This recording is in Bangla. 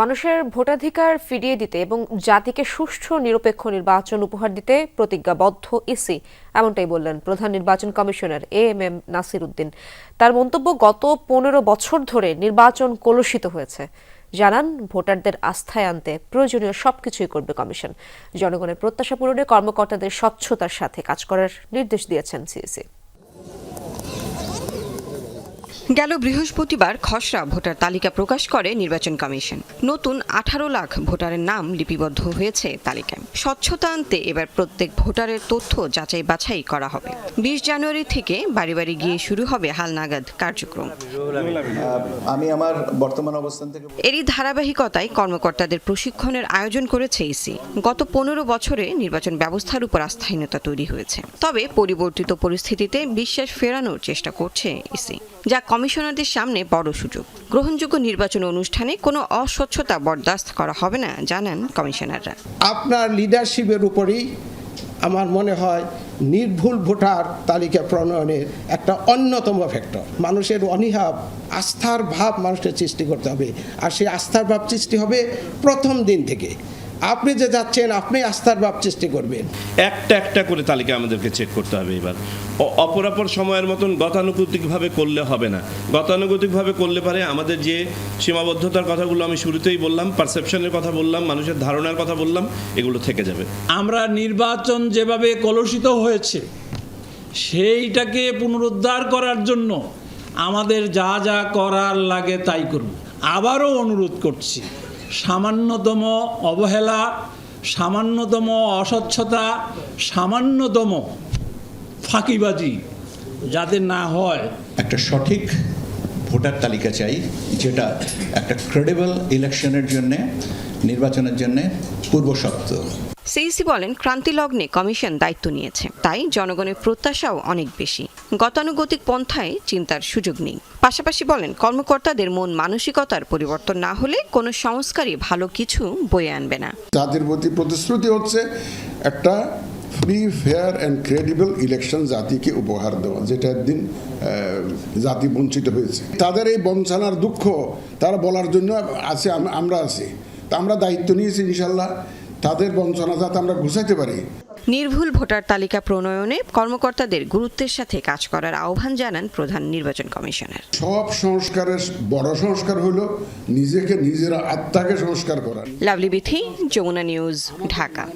মানুষের ভোটাধিকার ফিরিয়ে দিতে এবং জাতিকে সুষ্ঠু, নিরপেক্ষ নির্বাচন উপহার দিতে প্রতিজ্ঞাবদ্ধ ইসি, এমনটাই বললেন প্রধান নির্বাচন commissioner A M M Nasir Uddin. তার মন্তব্য, গত পনেরো বছর ধরে নির্বাচন কলুষিত হয়েছে। জানান, ভোটারদের আস্থায় আনতে প্রয়োজনীয় সবকিছুই করবে কমিশন। জনগণের প্রত্যাশা পূরণে কর্মকর্তাদের স্বচ্ছতার সাথে কাজ করার নির্দেশ দিয়েছেন সিইসি। গেল বৃহস্পতিবার খসড়া ভোটার তালিকা প্রকাশ করে নির্বাচন কমিশন। নতুন আঠারো লাখ ভোটারের নাম লিপিবদ্ধ হয়েছে তালিকায়। স্বচ্ছতা আনতে এবার প্রত্যেক ভোটারের তথ্য যাচাই বাছাই করা হবে। বিশ জানুয়ারি থেকে বাড়ি বাড়ি গিয়ে শুরু হবে হালনাগাদ কার্যক্রম। আমি আমার বর্তমান অবস্থান থেকে এরই ধারাবাহিকতায় কর্মকর্তাদের প্রশিক্ষণের আয়োজন করেছে ইসি গত পনেরো বছরে নির্বাচন ব্যবস্থার উপর আস্থাহীনতা তৈরি হয়েছে। তবে পরিবর্তিত পরিস্থিতিতে বিশ্বাস ফেরানোর চেষ্টা করছে ইসি যা কমিশনারদের সামনে বড় সুযোগ। গ্রহণযোগ্য নির্বাচন অনুষ্ঠানে কোনো অস্বচ্ছতা বরদাস্ত করা হবে না, জানান কমিশনাররা। আপনার লিডারশিপের উপরেই আমার মনে হয় নির্ভুল ভোটার তালিকা প্রণয়নের একটা অন্যতম ফ্যাক্টর মানুষের অনীহা, আস্থার ভাব মানুষের সৃষ্টি করতে হবে। আর সেই আস্থার ভাব সৃষ্টি হবে প্রথম দিন থেকে। আপনি যে যাচ্ছেন আপনি আস্থার ভাব সৃষ্টি করবেন। একটা একটা করে তালিকা আমাদেরকে চেক করতে হবে এবার। অপরাপর সময়ের মতন গতানুগতিকভাবে করলে হবে না। গতানুগতিকভাবে করলে পারে আমাদের যে সীমাবদ্ধতার কথাগুলো আমি শুরুতেই বললাম পারসেপশনের কথা বললাম মানুষের ধারণার কথা বললাম এগুলো থেকে যাবে। আমরা নির্বাচন যেভাবে কলুষিত হয়েছে সেইটাকে পুনরুদ্ধার করার জন্য আমাদের যা যা করার লাগে তাই করব। আবারও অনুরোধ করছি সামান্যতম অবহেলা সামান্যতম অস্বচ্ছতা সামান্যতম ফাঁকিবাজি যাতে না হয়। একটা সঠিক ভোটার তালিকা চাই যেটা একটা ক্রেডিবল ইলেকশনের জন্য নির্বাচনের জন্য পূর্বশর্ত। সিইসি বলেন ক্রান্তি লগ্নে কমিশন দায়িত্ব নিয়েছে। তাই জনগণের প্রত্যাশাও অনেক বেশি। গতানুগতিক পন্থায় চিন্তার সুযোগ নেই। পাশাপাশি বলেন, কর্মকর্তাদের মন মানসিকতার পরিবর্তন না হলে কোনো সংস্কারই ভালো কিছু বয়ে আনবে না। জাতির প্রতি প্রতিশ্রুতি হচ্ছে একটা free fair and credible election জাতিকে উপহার দেওয়া, যেটা একদিন জাতি বঞ্চিত হয়েছে। তাদের এই বঞ্চনার দুঃখ তারা বলার জন্য আছে আমরা আছি। তা আমরা দায়িত্ব নিয়েছি ইনশাল্লাহ। তাদের বঞ্চনা যাতে আমরা ঘুষাইতে পারি নির্ভুল ভোটার তালিকা প্রণয়নে কর্মকর্তাদের গুরুত্বের সাথে কাজ করার আহ্বান জানান প্রধান নির্বাচন কমিশনার। সব সংস্কারের বড় সংস্কার হলো নিজেকে নিজের আত্মাকে সংস্কার করা। লাভলি বিথি যমুনা নিউজ ঢাকা।